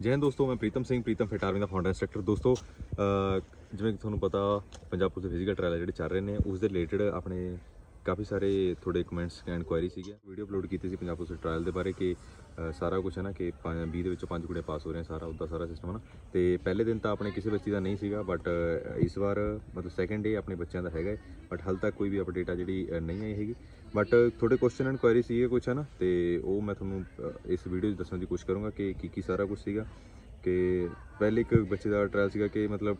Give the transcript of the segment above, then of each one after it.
ਜੈ ਦੋਸਤੋ, ਮੈਂ ਪ੍ਰੀਤਮ ਸਿੰਘ, ਪ੍ਰੀਤਮ ਫਿਟ ਆਰਮੀ ਦਾ ਫਾਊਂਡਰ ਇੰਸਟ੍ਰਕਟਰ ਦੋਸਤੋ। ਜਿਵੇਂ ਕਿ ਤੁਹਾਨੂੰ ਪਤਾ, ਪੰਜਾਬ ਪੁਲਿਸ ਦੇ ਫਿਜ਼ੀਕਲ ਟ੍ਰਾਇਲ ਜਿਹੜੇ ਚੱਲ ਰਹੇ ਨੇ ਉਸ ਦੇ ਰਿਲੇਟਡ ਆਪਣੇ ਕਾਫੀ ਸਾਰੇ ਤੁਹਾਡੇ ਕਮੈਂਟਸ ਐਂਡ ਕੁਐਰੀ ਸੀਗੇ ਵੀਡੀਓ ਅਪਲੋਡ ਕੀਤੀ ਸੀ ਪੰਜਾਬ ਪੁਲਿਸ ਦੇ ਟ੍ਰਾਇਲ ਦੇ ਬਾਰੇ ਕਿ ਸਾਰਾ ਕੁਝ ਹੈ ਨਾ ਕਿ 20 ਦੇ ਵਿੱਚੋਂ ਪੰਜ ਕੁੜੇ ਪਾਸ ਹੋ ਰਹੇ ਆ ਸਾਰਾ ਉਹਦਾ ਸਾਰਾ ਸਿਸਟਮ ਹੈ ਨਾ। ਤੇ ਪਹਿਲੇ ਦਿਨ ਤਾਂ ਆਪਣੇ ਕਿਸੇ ਬੱਚੀ ਦਾ ਨਹੀਂ ਸੀਗਾ ਬਟ ਇਸ ਵਾਰ ਮਤਲਬ ਸੈਕੰਡ ਡੇ ਆਪਣੇ ਬੱਚਿਆਂ ਦਾ ਹੈਗਾ ਬਟ ਹਾਲ ਤੱਕ ਕੋਈ ਵੀ ਅਪਡੇਟ ਆ ਜਿਹੜੀ ਨਹੀਂ ਆਈ ਹੈਗੀ। ਬਟ ਤੁਹਾਡੇ ਕੁਐਸਚਨ ਐਂਡ ਕੁਐਰੀ ਸੀਗੇ ਕੁਝ ਹੈ ਨਾ? ਤੇ ਉਹ ਮੈਂ ਤੁਹਾਨੂੰ ਇਸ ਵੀਡੀਓ 'ਚ ਦੱਸਣ ਦੀ ਕੋਸ਼ਿਸ਼ ਕਰੂੰਗਾ ਕਿ ਕੀ ਕੀ ਸਾਰਾ ਕੁਝ ਸੀਗਾ। ਕਿ ਪਹਿਲੇ ਇੱਕ ਬੱਚੇ ਦਾ ਟ੍ਰਾਇਲ ਸੀਗਾ ਕਿ ਮਤਲਬ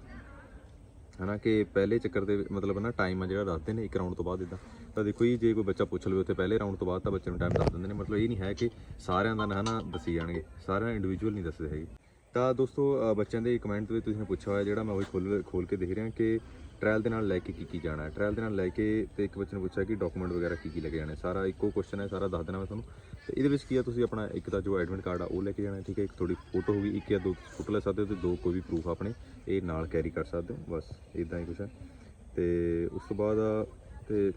ਹਨਾ ਕਿ ਪਹਿਲੇ ਚੱਕਰ ਦੇ ਵਿੱਚ ਮਤਲਬ ਨਾ ਟਾਈਮ ਆ ਜਿਹੜਾ ਦੱਸਦੇ ਨੇ ਇੱਕ ਰਾਊਂਡ ਤੋਂ ਬਾਅਦ ਇਦਾਂ ਤਾਂ ਦੇਖੋ ਜੀ, ਜੇ ਕੋਈ ਬੱਚਾ ਪੁੱਛ ਲਵੇ ਉੱਥੇ ਪਹਿਲੇ ਰਾਊਂਡ ਤੋਂ ਬਾਅਦ ਤਾਂ ਬੱਚੇ ਨੂੰ ਟਾਈਮ ਦੱਸ ਦਿੰਦੇ ਨੇ। ਮਤਲਬ ਇਹ ਨਹੀਂ ਹੈ ਕਿ ਸਾਰਿਆਂ ਦਾ ਨਾ ਹਨਾ ਦੱਸੀ ਜਾਣਗੇ। ਸਾਰਿਆਂ ਇੰਡੀਵਿਜੂਅਲ ਨਹੀਂ ਦੱਸਦੇ ਹੈਗੇ। ਤਾਂ ਦੋਸਤੋ ਬੱਚਿਆਂ ਦੇ ਕਮੈਂਟ ਵਿੱਚ ਤੁਸੀਂ ਨੇ ਪੁੱਛਿਆ ਹੋਇਆ ਜਿਹੜਾ ਮੈਂ ਉਹੀ ਖੋਲ ਖੋਲ ਕੇ ਦੇਖ ਰਿਹਾ ਕਿ ਟ੍ਰਾਇਲ ਦੇ ਨਾਲ ਲੈ ਕੇ ਕੀ ਕੀ ਜਾਣਾ ਹੈ? ਟ੍ਰਾਇਲ ਦੇ ਨਾਲ ਲੈ ਕੇ ਤੇ ਇੱਕ ਬੱਚੇ ਨੇ ਪੁੱਛਿਆ ਕਿ ਡਾਕੂਮੈਂਟ ਵਗੈਰਾ ਕੀ ਕੀ ਲੈ ਕੇ ਜਾਣੇ? ਸਾਰਾ ਇੱਕੋ ਕੁਐਸਚਨ ਹੈ, ਸਾਰਾ ਦੱਸ ਦੇਣਾ ਮੈਂ ਤੁਹਾਨੂੰ। ਤੇ ਇਹਦੇ ਵਿੱਚ ਕੀ ਆ, ਤੁਸੀਂ ਆਪਣਾ ਇੱਕ ਤਾਂ ਜੋ ਐਡਮਿਟ ਕਾਰਡ ਆ, ਉਹ ਲੈ ਕੇ ਜਾਣਾ ਠੀਕ ਹੈ? ਇੱਕ ਤੁਹਾਡੀ ਫੋਟੋ ਹੋਗੀ ਇੱਕ ਜਾਂ ਦੋ ਫੋਟੋ ਲੈ ਸਕਦੇ ਹੋ ਤੇ ਦੋ ਕੋਈ ਵੀ ਪ੍ਰੂਫ ਆਪਣੇ ਇਹ ਨਾਲ ਕੈਰੀ ਕਰ ਸਕਦੇ ਹੋ। ਬਸ ਇਦਾਂ ਹੀ ਕੁਛ ਹੈ। ਤੇ ਉਸ ਤੋਂ ਬਾਅਦ ਆ, ਤੇ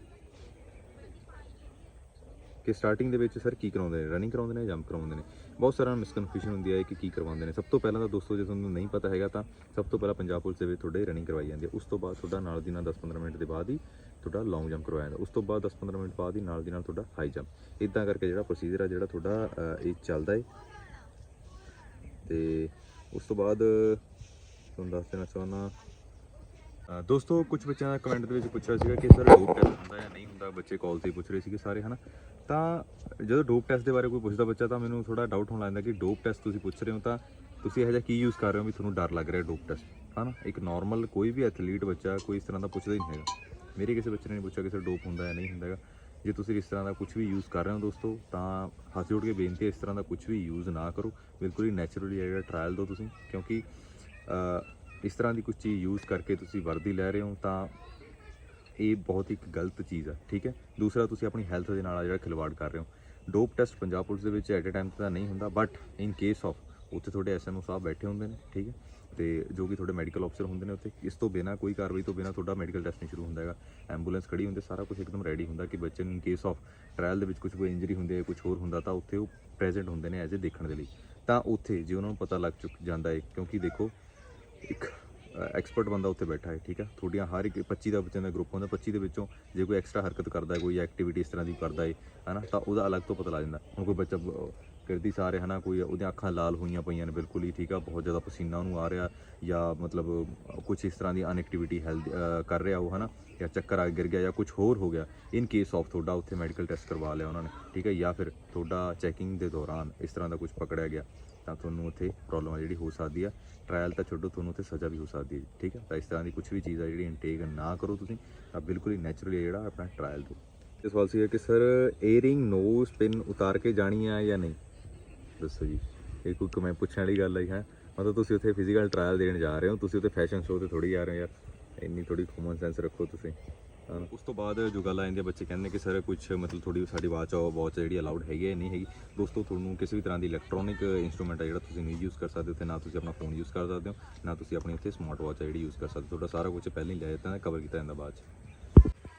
ਕਿ ਸਟਾਰਟਿੰਗ ਦੇ ਵਿੱਚ ਸਰ ਕੀ ਕਰਾਉਂਦੇ ਨੇ? ਰਨਿੰਗ ਕਰਾਉਂਦੇ ਨੇ ਜੰਪ ਕਰਾਉਂਦੇ ਨੇ? ਬਹੁਤ ਸਾਰਾ ਮਿਸਕਨਫਿਊਜ਼ਨ ਹੁੰਦੀ ਹੈ ਕਿ ਕੀ ਕਰਵਾਉਂਦੇ ਨੇ। ਸਭ ਤੋਂ ਪਹਿਲਾਂ ਤਾਂ ਦੋਸਤੋ, ਜੇ ਤੁਹਾਨੂੰ ਨਹੀਂ ਪਤਾ ਹੈਗਾ ਤਾਂ ਸਭ ਤੋਂ ਪਹਿਲਾਂ ਪੰਜਾਬ ਪੁਲਿਸ ਦੇ ਵਿੱਚ ਤੁਹਾਡੇ ਰਨਿੰਗ ਕਰਵਾਈ ਜਾਂਦੀ ਹੈ। ਉਸ ਤੋਂ ਬਾਅਦ ਤੁਹਾਡਾ ਨਾਲ ਦੀ ਨਾਲ 10-15 ਮਿੰਟ ਦੇ ਬਾਅਦ ਹੀ ਤੁਹਾਡਾ ਲੌਂਗ ਜੰਪ ਕਰਵਾਇਆ ਜਾਂਦਾ। ਉਸ ਤੋਂ ਬਾਅਦ 10-15 ਮਿੰਟ ਬਾਅਦ ਹੀ ਨਾਲ ਦੀ ਨਾਲ ਤੁਹਾਡਾ ਹਾਈ ਜੰਪ ਇਦਾਂ ਕਰਕੇ ਜਿਹੜਾ ਪ੍ਰੋਸੀਜਰ ਆ, ਜਿਹੜਾ ਤੁਹਾਡਾ ਇਹ ਚੱਲਦਾ ਹੈ ਤੇ ਉਸ ਤੋਂ ਬਾਅਦ ਤੁਹਾਨੂੰ ਦੱਸ ਦੇਣਾ ਚਾਹੁੰਦਾ ਦੋਸਤੋ ਕੁਝ ਬੱਚਿਆਂ ਦਾ ਕਮੈਂਟ ਦੇ ਵਿੱਚ ਪੁੱਛਿਆ ਸੀਗਾ ਕਿ ਸਰ ਡੋਪ ਟੈਸਟ ਹੁੰਦਾ ਜਾਂ ਨਹੀਂ ਹੁੰਦਾ? ਬੱਚੇ ਕਾਲ ਤੇ ਪੁੱਛ ਰਹੇ ਸੀਗੇ ਸਾਰੇ, ਹਨਾ? ਤਾਂ ਜਦੋਂ ਡੋਪ ਟੈਸਟ ਦੇ ਬਾਰੇ ਕੋਈ ਪੁੱਛਦਾ ਬੱਚਾ, ਤਾਂ ਮੈਨੂੰ ਥੋੜਾ ਡਾਊਟ ਹੋਣ ਲੱਗਦਾ ਕਿ ਡੋਪ ਟੈਸਟ ਤੁਸੀਂ ਪੁੱਛ ਰਹੇ ਹੋ ਤਾਂ ਤੁਸੀਂ ਇਹੋ ਜਿਹਾ ਕੀ ਯੂਜ਼ ਕਰ ਰਹੇ ਹੋ ਵੀ ਤੁਹਾਨੂੰ ਡਰ ਲੱਗ ਰਿਹਾ ਡੋਪ ਟੈਸਟ ਹਨਾ? ਇੱਕ ਨਾਰਮਲ ਕੋਈ ਵੀ ਐਥਲੀਟ ਬੱਚਾ ਕੋਈ ਇਸ ਤਰ੍ਹਾਂ ਦਾ ਪੁੱਛਦਾ ਹੀ ਨਹੀਂ ਹੈਗਾ। ਮੇਰੇ ਕਿਸੇ ਬੱਚੇ ਨੇ ਨਹੀਂ ਪੁੱਛਿਆ ਕਿ ਸਰ ਡੋਪ ਹੁੰਦਾ ਜਾਂ ਨਹੀਂ ਹੁੰਦਾ ਹੈਗਾ। ਜੇ ਤੁਸੀਂ ਇਸ ਤਰ੍ਹਾਂ ਦਾ ਕੁਝ ਵੀ ਯੂਜ਼ ਕਰ ਰਹੇ ਹੋ ਦੋਸਤੋ, ਤਾਂ ਹੱਥ ਜੋੜ ਕੇ ਬੇਨਤੀ ਹੈ ਇਸ ਤਰ੍ਹਾਂ ਦਾ ਕੁਝ ਵੀ ਯੂਜ਼ ਨਾ ਕਰੋ। ਬਿਲਕੁਲ ਹੀ ਨੈਚੁਰਲੀ ਜਿਹੜਾ ਟ੍ਰਾਇਲ ਦਿਓ ਤੁਸੀਂ। ਕਿਉਂਕਿ ਇਸ ਤਰ੍ਹਾਂ ਦੀ ਕੁਝ ਚੀਜ਼ ਯੂਜ਼ ਕਰਕੇ ਤੁਸੀਂ ਵਰਦੀ ਲੈ ਰਹੇ ਹੋ, ਤਾਂ ਇਹ ਬਹੁਤ ਇੱਕ ਗਲਤ ਚੀਜ਼ ਆ, ਠੀਕ ਹੈ? ਦੂਸਰਾ, ਤੁਸੀਂ ਆਪਣੀ ਹੈਲਥ ਦੇ ਨਾਲ ਜਿਹੜਾ ਖਿਲਵਾੜ ਕਰ ਰਹੇ ਹੋ। ਡੋਪ ਟੈਸਟ ਪੰਜਾਬ ਪੁਲਿਸ ਦੇ ਵਿੱਚ ਐਟ ਅ ਟਾਈਮ ਤਾਂ ਨਹੀਂ ਹੁੰਦਾ ਬਟ ਇਨ ਕੇਸ ਆਫ ਉੱਥੇ ਤੁਹਾਡੇ ਐਸਐਮਓ ਸਾਹਿਬ ਬੈਠੇ ਹੁੰਦੇ ਨੇ, ਠੀਕ ਹੈ? ਤੇ ਜੋ ਕਿ ਤੁਹਾਡੇ ਮੈਡੀਕਲ ਅਫਸਰ ਹੁੰਦੇ ਨੇ ਉੱਥੇ, ਇਸ ਤੋਂ ਬਿਨਾ, ਕੋਈ ਕਾਰਵਾਈ ਤੋਂ ਬਿਨਾ ਤੁਹਾਡਾ ਮੈਡੀਕਲ ਟੈਸਟ ਨਹੀਂ ਸ਼ੁਰੂ ਹੁੰਦਾ ਹੈਗਾ। ਐਂਬੂਲੈਂਸ ਖੜੀ ਹੁੰਦੀ, ਸਾਰਾ ਕੁਝ ਇੱਕਦਮ ਰੈਡੀ ਹੁੰਦਾ ਕਿ ਬੱਚੇ ਨੂੰ ਇਨ ਕੇਸ ਆਫ ਟ੍ਰਾਇਲ ਦੇ ਵਿੱਚ ਕੁਝ ਕੋਈ ਇੰਜਰੀ ਹੁੰਦੀ ਹੈ ਕੁਝ ਹੋਰ ਹੁੰਦਾ, ਤਾਂ ਉੱਥੇ ਉਹ ਪ੍ਰੈਜ਼ੈਂਟ ਹੁੰਦੇ ਨੇ ਐਜ਼ ਅ ਦੇਖਣ ਦੇ ਲਈ। ਤਾਂ ਉੱਥੇ ਜੇ ਉਹਨਾਂ ਨੂੰ ਪਤਾ ਲੱਗ ਚੁੱਕ, ਜਾਂਦਾ ਹੈ, ਕਿਉਂਕਿ ਦੇਖੋ, ਇੱਕ ਐਕਸਪਰਟ ਬੰਦਾ ਉੱਥੇ ਬੈਠਾ ਹੈ, ਠੀਕ ਹੈ ਤੁਹਾਡੀਆਂ ਹਰ ਇੱਕ 25 ਦਾ ਬੱਚਿਆਂ ਦਾ ਗਰੁੱਪ ਹੁੰਦਾ 25 ਦੇ ਵਿੱਚੋਂ ਜੇ ਕੋਈ ਐਕਸਟਰਾ ਹਰਕਤ ਕਰਦਾ ਹੈ, ਕੋਈ ਐਕਟੀਵਿਟੀ ਇਸ ਤਰ੍ਹਾਂ ਦੀ ਕਰਦਾ ਹੈ, ਹਨਾ? ਤਾਂ ਉਹਦਾ ਅਲੱਗ ਤੋਂ ਪਤਾ ਲੱਗ ਜਾਂਦਾ ਹੁਣ ਕੋਈ ਬੱਚਾ ਕਿਰਦੀ ਸਾਰੇ ਹਨਾ ਕੋਈ ਉਹਦੀਆਂ ਅੱਖਾਂ ਲਾਲ ਹੋਈਆਂ ਪਈਆਂ ਨੇ ਬਿਲਕੁਲ ਹੀ ਠੀਕ ਆ ਬਹੁਤ ਜ਼ਿਆਦਾ ਪਸੀਨਾ ਉਹਨੂੰ ਆ ਰਿਹਾ ਜਾਂ ਮਤਲਬ ਕੁਝ ਇਸ ਤਰ੍ਹਾਂ ਦੀ ਅਨਐਕਟੀਵਿਟੀ ਹੈਲਥ ਕਰ ਰਿਹਾ ਉਹ ਹਨਾ ਜਾਂ ਚੱਕਰ ਆ ਗਿਰ ਗਿਆ ਜਾਂ ਕੁਝ ਹੋਰ ਹੋ ਗਿਆ ਇਨ ਕੇਸ ਆਫ ਤੁਹਾਡਾ ਉੱਥੇ ਮੈਡੀਕਲ ਟੈਸਟ ਕਰਵਾ ਲਿਆ ਉਹਨਾਂ ਨੇ ਠੀਕ ਹੈ ਜਾਂ ਫਿਰ ਤੁਹਾਡਾ ਚੈਕਿੰਗ ਦੇ ਦੌਰਾਨ ਇਸ ਤਰ੍ਹਾਂ ਦਾ ਕੁਝ ਪਕੜਿਆ ਗਿਆ ਤਾਂ ਤੁਹਾਨੂੰ ਉੱਥੇ ਪ੍ਰੋਬਲਮ ਆ ਜਿਹੜੀ ਹੋ ਸਕਦੀ ਆ ਟ੍ਰਾਇਲ ਤਾਂ ਛੱਡੋ ਤੁਹਾਨੂੰ ਉੱਥੇ ਸਜ਼ਾ ਵੀ ਹੋ ਸਕਦੀ ਹੈ ਜੀ, ਠੀਕ ਹੈ ਤਾਂ ਇਸ ਤਰ੍ਹਾਂ ਦੀ ਕੁਝ ਵੀ ਚੀਜ਼ ਆ ਜਿਹੜੀ ਇਨਟੇਕ ਨਾ ਕਰੋ ਤੁਸੀਂ ਤਾਂ ਬਿਲਕੁਲ ਹੀ ਨੈਚੁਰਲੀ ਜਿਹੜਾ ਆਪਣਾ ਟ੍ਰਾਇਲ ਦਿਓ ਇਹ ਸਵਾਲ ਸੀ ਕਿ ਸਰ ਏਅਰਿੰਗ ਨੋਜ਼ ਪਿਨ ਉਤਾਰ ਕੇ ਜਾਣੀ ਆ ਜਾਂ ਨਹੀਂ? ਦੱਸੋ ਜੀ। ਇਹ ਕੋਈ ਕਮੈਂ ਪੁੱਛਣ ਵਾਲੀ ਗੱਲ ਹੈ ਹੈ? ਮਤਲਬ ਤੁਸੀਂ ਉੱਥੇ ਫਿਜ਼ੀਕਲ ਟ੍ਰਾਇਲ ਦੇਣ ਜਾ ਰਹੇ ਹੋ, ਤੁਸੀਂ ਉੱਥੇ ਫੈਸ਼ਨ ਸ਼ੋਅ ਤੇ ਥੋੜੀ ਜਾ ਰਹੇ ਹੋ ਯਾਰ। ਇੰਨੀ ਥੋੜੀ ਕਾਮਨ ਸੈਂਸ ਰੱਖੋ ਤੁਸੀਂ। ਉਸ ਤੋਂ ਬਾਅਦ ਜੋ ਗੱਲ ਆ ਜਾਂਦੀ ਹੈ ਬੱਚੇ ਕਹਿੰਦੇ ਕਿ ਸਰ ਕੁਝ ਮਤਲਬ ਥੋੜੀ ਸਾਡੀ ਵਾਚ ਆ ਵਾਚ ਜਿਹੜੀ ਅਲਾਉਡ ਹੈਗੀ ਹੈ ਨਹੀਂ ਹੈਗੀ। ਦੋਸਤੋ, ਤੁਹਾਨੂੰ ਕਿਸੇ ਵੀ ਤਰ੍ਹਾਂ ਦੀ ਇਲੈਕਟ੍ਰੋਨਿਕ ਇਨਸਟਰੂਮੈਂਟ ਆ ਜਿਹੜਾ ਤੁਸੀਂ ਨਹੀਂ ਯੂਜ਼ ਕਰ ਸਕਦੇ, ਉੱਥੇ ਨਾ ਤੁਸੀਂ ਆਪਣਾ ਫੋਨ ਯੂਜ਼ ਕਰ ਸਕਦੇ ਹੋ, ਨਾ ਤੁਸੀਂ ਆਪਣੀ ਉੱਥੇ ਸਮਾਰਟ ਵਾਚ ਆ ਜਿਹੜੀ ਯੂਜ਼ ਕਰ ਸਕਦੇ ਹੋ। ਤੁਹਾਡਾ ਸਾਰਾ ਕੁਝ ਪਹਿਲਾਂ ਹੀ ਲੈ ਜਾਂਦਾ ਕਵਰ ਕੀਤਾ ਜਾਂਦਾ ਬਾਅਦ 'ਚ।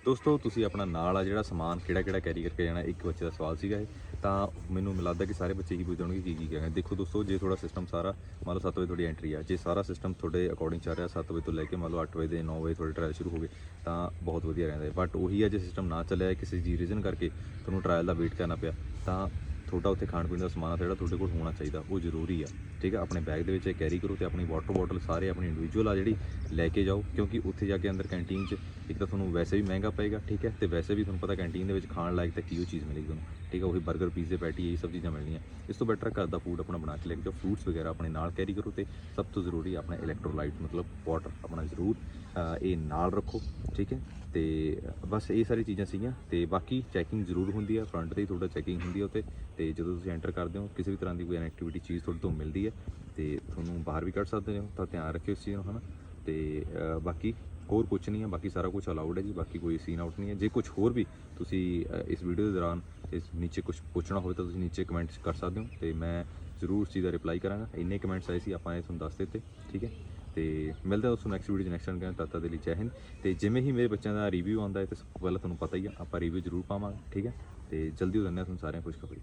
ਦੋਸਤੋ, ਤੁਸੀਂ ਆਪਣਾ ਨਾਲ ਆ ਜਿਹੜਾ ਸਮਾਨ ਕਿਹੜਾ ਕਿਹੜਾ ਕੈਰੀ ਕਰਕੇ ਜਾਣਾ, ਇੱਕ ਬੱਚੇ ਦਾ ਸਵਾਲ ਸੀਗਾ ਇਹ। ਤਾਂ ਮੈਨੂੰ ਲੱਗਦਾ ਕਿ ਸਾਰੇ ਬੱਚੇ ਹੀ ਪੁੱਛਦੇ ਹੋਣਗੇ ਕੀ ਕੀ ਕਹਿੰਦੇ ਦੇਖੋ ਦੋਸਤੋ, ਜੇ ਤੁਹਾਡਾ ਸਿਸਟਮ ਸਾਰਾ ਮੰਨ ਲਓ 7 ਵਜੇ ਤੁਹਾਡੀ ਐਂਟਰੀ ਆ, ਜੇ ਸਾਰਾ ਸਿਸਟਮ ਤੁਹਾਡੇ ਅਕੋਰਡਿੰਗ ਚੱਲ ਰਿਹਾ 7 ਵਜੇ ਤੋਂ ਲੈ ਕੇ ਮੰਨ ਲਓ 8 ਵਜੇ ਦੇ 9 ਵਜੇ ਤੁਹਾਡੇ ਟ੍ਰਾਇਲ ਸ਼ੁਰੂ ਹੋ ਗਏ, ਤਾਂ ਬਹੁਤ ਵਧੀਆ ਰਹਿੰਦਾ ਹੈ। ਬਟ ਉਹੀ ਆ, ਜੇ ਸਿਸਟਮ ਨਾ ਚੱਲਿਆ ਕਿਸੇ ਜੀ ਰੀਜ਼ਨ ਕਰਕੇ ਤੁਹਾਨੂੰ ਟ੍ਰਾਇਲ ਦਾ ਵੇਟ ਕਰਨਾ ਪਿਆ, ਤਾਂ ਤੁਹਾਡਾ ਉੱਥੇ ਖਾਣ ਪੀਣ ਦਾ ਸਮਾਨ ਆ, ਜਿਹੜਾ ਤੁਹਾਡੇ ਕੋਲ ਹੋਣਾ ਚਾਹੀਦਾ, ਉਹ ਜ਼ਰੂਰੀ ਆ, ਠੀਕ ਹੈ ਆਪਣੇ ਬੈਗ ਦੇ ਵਿੱਚ ਇਹ ਕੈਰੀ ਕਰੋ ਤੇ ਆਪਣੀ ਵਾਟਰ ਬੋਟਲ ਸਾਰੇ ਆਪਣੀ ਇੰਡੀਵਿਜੂਅਲ ਆ ਜਿਹੜੀ ਲੈ ਕੇ ਜਾਓ, ਕਿਉਂਕਿ ਉੱਥੇ ਜਾ ਕੇ ਅੰਦਰ ਕੈਂਟੀਨ 'ਚ ਇੱਕ ਤਾਂ ਤੁਹਾਨੂੰ ਵੈਸੇ ਵੀ ਮਹਿੰਗਾ ਪਏਗਾ, ਠੀਕ ਹੈ ਤੇ ਵੈਸੇ ਵੀ ਤੁਹਾਨੂੰ ਪਤਾ ਕੈਂਟੀਨ ਦੇ ਵਿੱਚ ਖਾਣ ਲਾਇਕ ਤਾਂ ਕੀ ਉਹ ਚੀਜ਼ ਮਿਲੇਗੀ ਤੁਹਾਨੂੰ, ਠੀਕ ਹੈ ਉਹੀ 버ਗਰ ਪੀਜ਼ੇ ਪੈਟੀ ਇਹ ਸਭ ਚੀਜ਼ਾਂ ਮਿਲਣੀਆਂ। ਇਸ ਤੋਂ ਬੈਟਰ ਘਰ ਦਾ ਫੂਡ ਆਪਣਾ ਬਣਾ ਕੇ ਲੈ ਕੇ ਜਾਓ ਫਰੂਟਸ ਵਗੈਰਾ ਆਪਣੇ ਨਾਲ ਕੈਰੀ ਕਰੋ ਤੇ ਸਭ ਤੋਂ ਜ਼ਰੂਰੀ ਆਪਣਾ ਇਲੈਕਟ੍ਰੋਲਾਈਟ ਮਤਲਬ ਵਾਟਰ ਆਪਣਾ ਜ਼ਰੂਰ ਇਹ ਨਾਲ ਰੱਖੋ, ਠੀਕ ਹੈ ਤੇ ਬਸ ਇਹ ਸਾਰੀ ਚੀਜ਼ਾਂ ਸੀਗੀਆਂ, ਤੇ ਬਾਕੀ ਚੈਕਿੰਗ ਜ਼ਰੂਰ ਹੁੰਦੀ ਆ ਫਰੰਟ ਤੇ ਹੀ ਤੁਹਾਡਾ ਚੈਕਿੰਗ ਹੁੰਦੀ ਆ ਉੱਤੇ ਤੇ ਜਦੋਂ ਤੁਸੀਂ ਐਂਟਰ ਕਰਦੇ ਹੋ ਕਿਸੇ ਵੀ ਤਰ੍ਹਾਂ ਦੀ ਕੋਈ ਐਕਟੀਵਿਟੀ ਚੀਜ਼ ਤੁਹਾਡੇ ਤੋਂ ਮਿਲਦੀ ਹੈ ਤੇ ਤੁਹਾਨੂੰ ਬਾਹਰ ਵੀ ਕੱਢ ਸਕਦੇ ਹੋ ਤਾਂ ਧਿਆਨ ਰੱਖਿਓ ਇਸ ਚੀਜ਼ ਨੂੰ ਹਨਾ? ਤੇ ਅ, ਬਾਕੀ ਹੋਰ ਕੁਝ ਨਹੀਂ ਹੈ ਬਾਕੀ ਸਾਰਾ ਕੁਝ ਅਲਾਉਡ ਹੈ ਜੀ ਬਾਕੀ ਕੋਈ ਸੀਨ ਆਊਟ ਨਹੀਂ ਹੈ। ਜੇ ਕੁਝ ਹੋਰ ਵੀ ਤੁਸੀਂ ਇਸ ਵੀਡੀਓ ਦੇ ਦੌਰਾਨ ਇਸ ਨੀਚੇ ਕੁਝ ਪੁੱਛਣਾ ਹੋਵੇ ਤਾਂ ਤੁਸੀਂ ਨੀਚੇ ਕਮੈਂਟਸ ਕਰ ਸਕਦੇ ਹੋ ਤੇ ਮੈਂ ਜ਼ਰੂਰ ਉਸ ਚੀਜ਼ ਦਾ ਰਿਪਲਾਈ ਕਰਾਂਗਾ। ਇੰਨੇ ਕਮੈਂਟਸ ਆਏ ਸੀ ਆਪਾਂ ਇਹ ਤੁਹਾਨੂੰ ਦੱਸ ਦਿੱਤੇ ਠੀਕ ਹੈ? ਤੇ ਮਿਲਦੇ ਹਾਂ ਦੋਸਤੋ ਨੈਕਸਟ ਵੀਡੀਓ 'ਚ ਨੈਕਸਟ ਟਾਈਮ ਕਹਿੰਦਾ ਤਦ ਤੱਕ ਦੇ ਲਈ ਜੈ ਹਿੰਦ। ਤੇ ਜਿਵੇਂ ਹੀ ਮੇਰੇ ਬੱਚਿਆਂ ਦਾ ਰਿਵਿਊ ਆਉਂਦਾ ਹੈ ਤੇ ਸਭ ਤੋਂ ਪਹਿਲਾਂ ਤੁਹਾਨੂੰ ਪਤਾ ਹੀ ਆ ਆਪਾਂ ਰਿਵਿਊ ਜ਼ਰੂਰ ਪਾਵਾਂਗੇ ਠੀਕ ਹੈ? ਤੇ ਜਲਦੀ ਹੋ ਦਿੰਦੇ ਹਾਂ ਤੁਹਾਨੂੰ ਸਾਰਿਆਂ ਨੂੰ ਖੁਸ਼ਖਬਰੀ